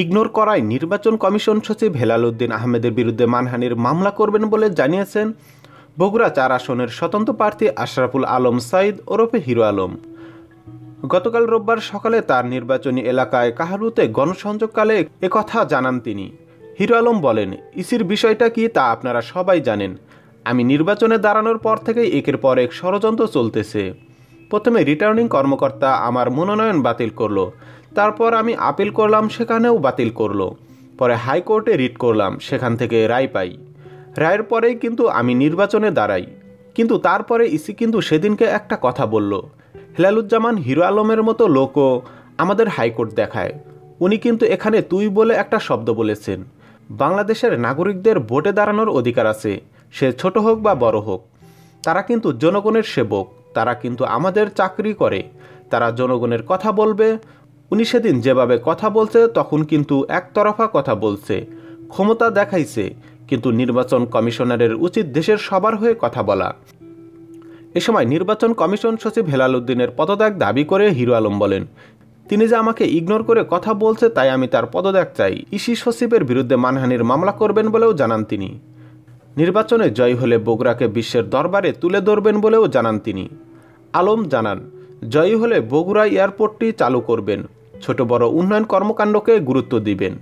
Ignore করায় নির্বাচন commission সচিব হেলাল উদ্দিন আহমেদের বিরুদ্ধে মানহানির মামলা করবেন বলে জানিয়েছেন। বগুড়া চার আসনের স্বতন্ত্র প্রার্থী আশরাফুল আলম, সাইদ ওরফে হিরো আলম। গতকাল রোববার সকালে তার নির্বাচনী এলাকায় কাহারুতে গণসংযোগকালে একথা জানান তিনি। হিরো আলম বলেন, ইসির বিষয়টা কি তা আপনারা সবাই জানেন। আমি নির্বাচনে দাঁড়ানোর পর থেকেই একের পর এক ষড়যন্ত্র চলতেছে। প্রথমে রিটার্নিং কর্মকর্তা আমার মনোনয়ন বাতিল করল। তারপর আমি আপিল করলাম, সেখানেও বাতিল করল। পরে হাইকোর্টে রিট করলাম, সেখান থেকে রায় পাই। রায়ের পরেই কিন্তু আমি নির্বাচনে দাঁড়াই। কিন্তু তারপরে ইসি কিন্তু সেদিনকে একটা কথা বলল। হেলালুজ্জামান হিরো আলমের মতো লোকও আমাদের হাইকোর্ট দেখায়। উনি কিন্তু এখানে তুই বলে একটা শব্দ বলেছেন। বাংলাদেশের নাগরিকদের ভোটে দাঁড়ানোর অধিকার আছে, সে ছোট হোক বা বড় হোক। তারা কিন্তু জনগণের সেবক, তারা কিন্তু আমাদের চাকরি করে। তারা জনগণের কথা বলবে উনি সেদিন যেভাবে কথা বলছে, তখন কিন্তু একতরফা কথা বলছে। ক্ষমতা দেখাইছে, কিন্তু নির্বাচন কমিশনারের উচিত দেশের সবার হয়ে কথা বলা। এ সময় নির্বাচন কমিশন সচিব হেলাল উদ্দিনের পদত্যাগ দাবি করে হিরো আলম বলেন, তিনি যে আমাকে ইগনোর করে কথা বলছে, তাই আমি তার পদত্যাগ চাই। ইসি সচিবের বিরুদ্ধে মানহানির মামলা করবেন বলেও জানান তিনি। নির্বাচনে জয় হলে বগুড়াকে বিশ্বের দরবারে তুলে ধরবেন বলেও জানান তিনি। আলম জানান, জয়ী হলে বগুড়া এয়ারপোর্টটি চালু করবেন। ছোট বড় উন্নয়ন কর্মকাণ্ডকে গুরুত্ব দিবেন।